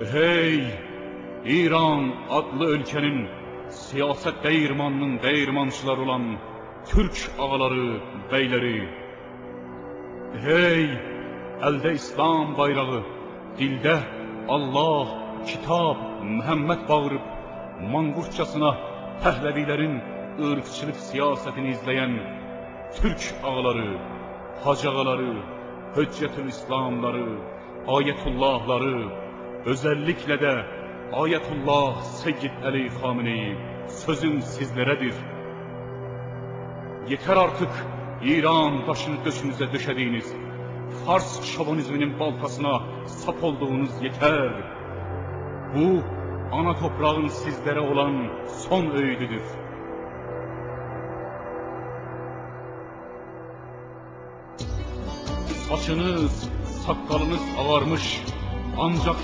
Hey! İran adlı ülkenin siyaset değirmanının değirmancıları olan Türk ağaları, beyleri. Hey! Elde İslam bayrağı, dilde Allah, kitap, Muhammed bağırıp mangurtçasına Pəhləvilərin ırkçılık siyasetini izleyen Türk ağaları, hacı ağaları, Hüccetül İslamları, Ayetullahları, özellikle de Ayetullah Seyyid Ali Khamenei sözüm sizleredir. Yeter artık İran başını döşünüze döşediğiniz, Fars şabanizminin baltasına sap olduğunuz yeter. Bu ana toprağın sizlere olan son öğüdüdür. Saçınız, sakalınız ağarmış, ancak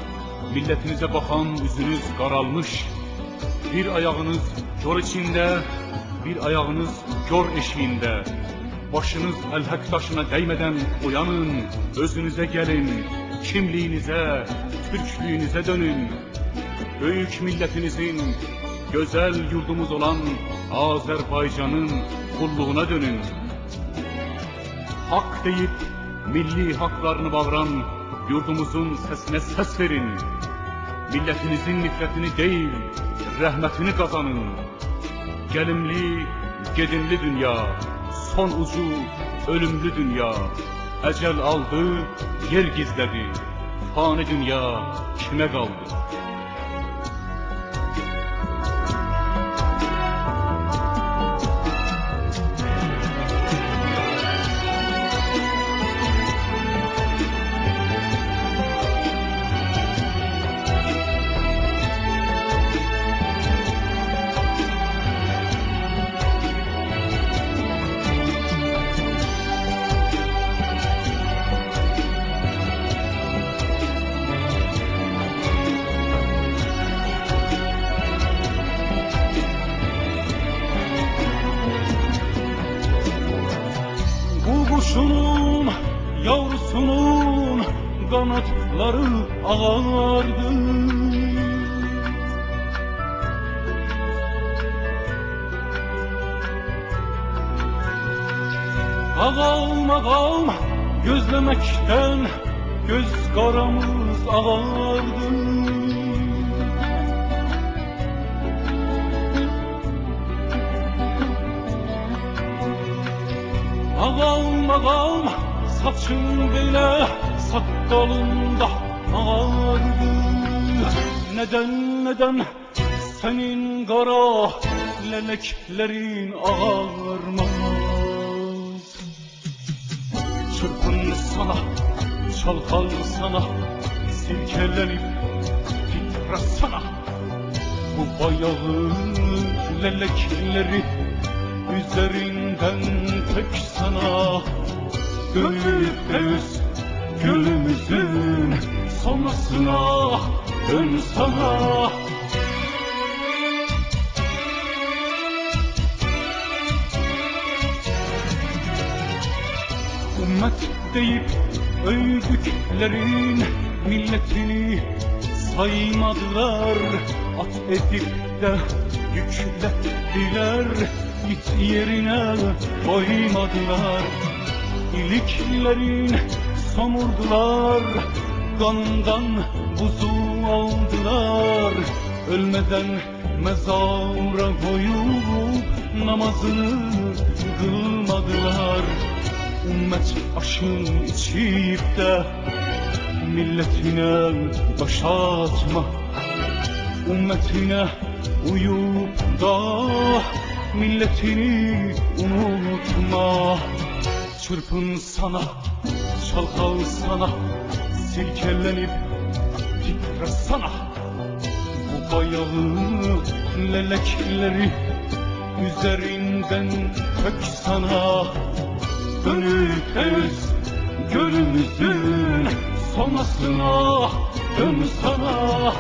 milletinize bakan yüzünüz karalmış. Bir ayağınız kör içinde, bir ayağınız kör eşiğinde. Başınız elhak taşına değmeden uyanın, özünüze gelin, kimliğinize, Türklüğünüze dönün. Büyük milletinizin, güzel yurdumuz olan Azerbaycan'ın kulluğuna dönün. Hak deyip milli haklarını bağıran yurdumuzun sesine ses verin. Milletinizin nifretini değil, rahmetini kazanın. Gelimli, gedimli dünya, son ucu ölümlü dünya. Ecel aldı, yer gizledi. Fani dünya kime kaldı? Kanatları ağardı Ağam ağam gözlemekten göz karamız ağardı Ağam ağam saçın belə sakalında Neden neden senin kara leleklerin ağarmaz? Çırpın sana, çalkal sana, silkelenip titrasana. Bu bayağın lelekleri üzerinden tek sana. Dönüp göz gülümüzün sonrasına dön sana. Ümmet deyip övdüklerin milletini saymadılar. At edip de yüklettiler Git yerine koymadılar. İliklerin somurdular Kanından buzu aldılar. Ölmeden mezara koyup namazını kılmadılar. Ümmet aşın içip de milletine baş atma Ümmetine uyup da milletini unutma. Çırpın sana, çalkal sana, silkelenip titre sana Bu bayağı lelekleri üzerinden tök sana Dönüp öz gölümüzün sonrasına dön sana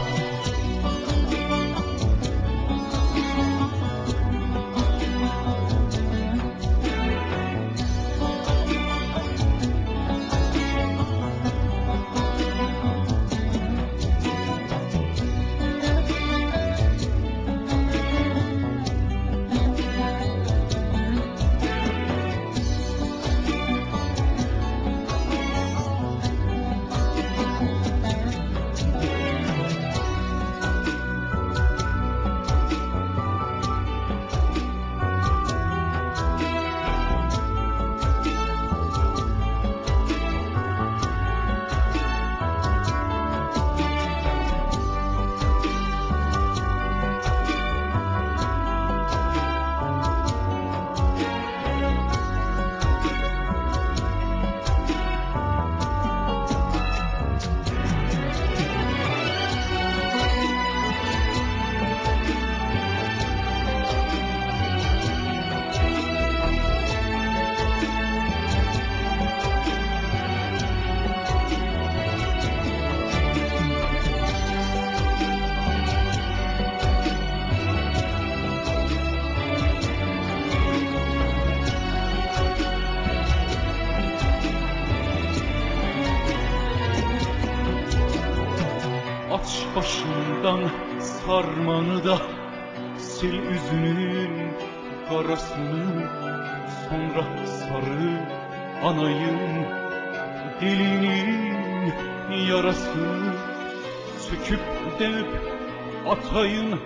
başından sarmanı da Sil yüzünün karasını Sonra sarı anayın Dilinin yarasını Söküp delip atayın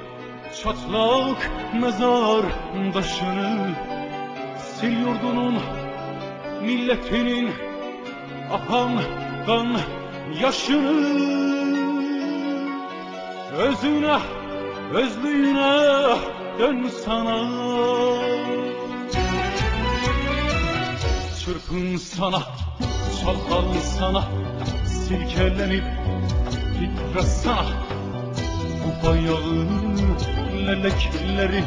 Çatlak mezar taşını Sil yurdunun milletinin akan kan yaşını Özüne, özlüğüne dön sana. Çırpın sana, çalkal sana Silkelenip titrasana Bu bayağın lelekleri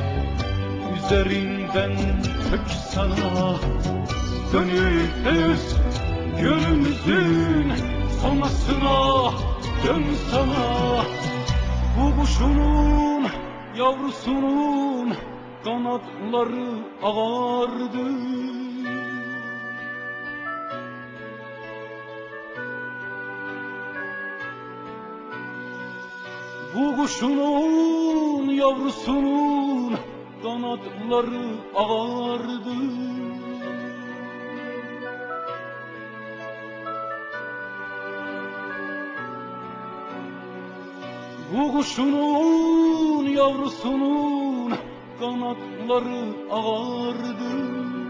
Üzerinden tök sana Dönüp öz gönlümüzün sonrasına dön sana Bu kuşunun yavrusunun kanatları ağardı. Bu kuşunun yavrusunun kanatları ağardı Bu kuşunun yavrusunun kanatları ağardı